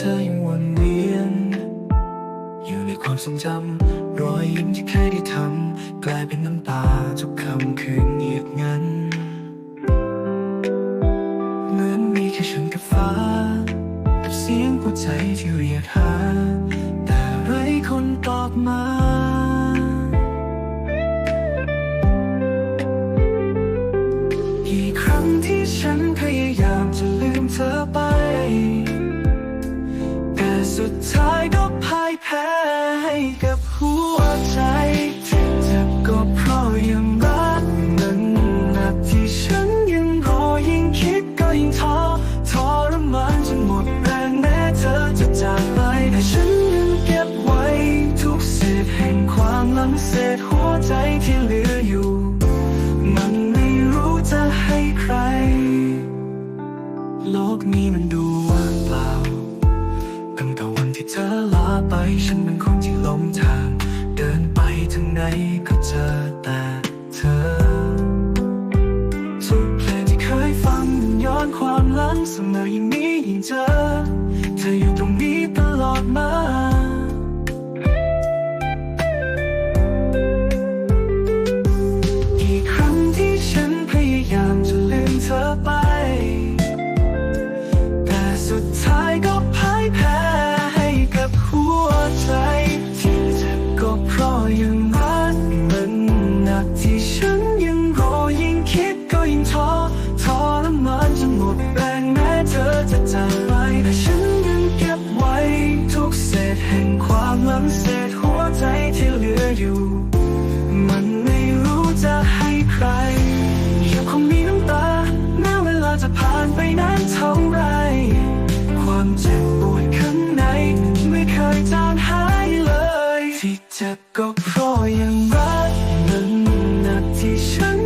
ธอยังวนเวียน อยู่ในความทรงจำรอยยิ้มที่เคยได้ทำกลายเป็นน้ำตาทุกคำคืนเงียบงันเหมือนมีแค่ฉันกับฟ้ากับเสียงหัวใจที่เรียกหาแต่ไร้คนตอบมากี่ครั้งที่ฉันพยายาม กนี้มันดูว่างเปล่า ตั้งแต่วันที่เธอลาไป ฉันเป็นคนที่หลงทาง เดินไปทางไหนก็เจอแต่เธอ ทุกเพลงที่เคยฟังย้อนความหลังเสมอยิ่งนี้ยิ่งเจอ สุดท้ายก็พ่ายแพ้ให้กับหัวใจที่เจ็บก็เพราะยัง ที่เจ็บก็เพราะยังรักมันหนักที่ฉัน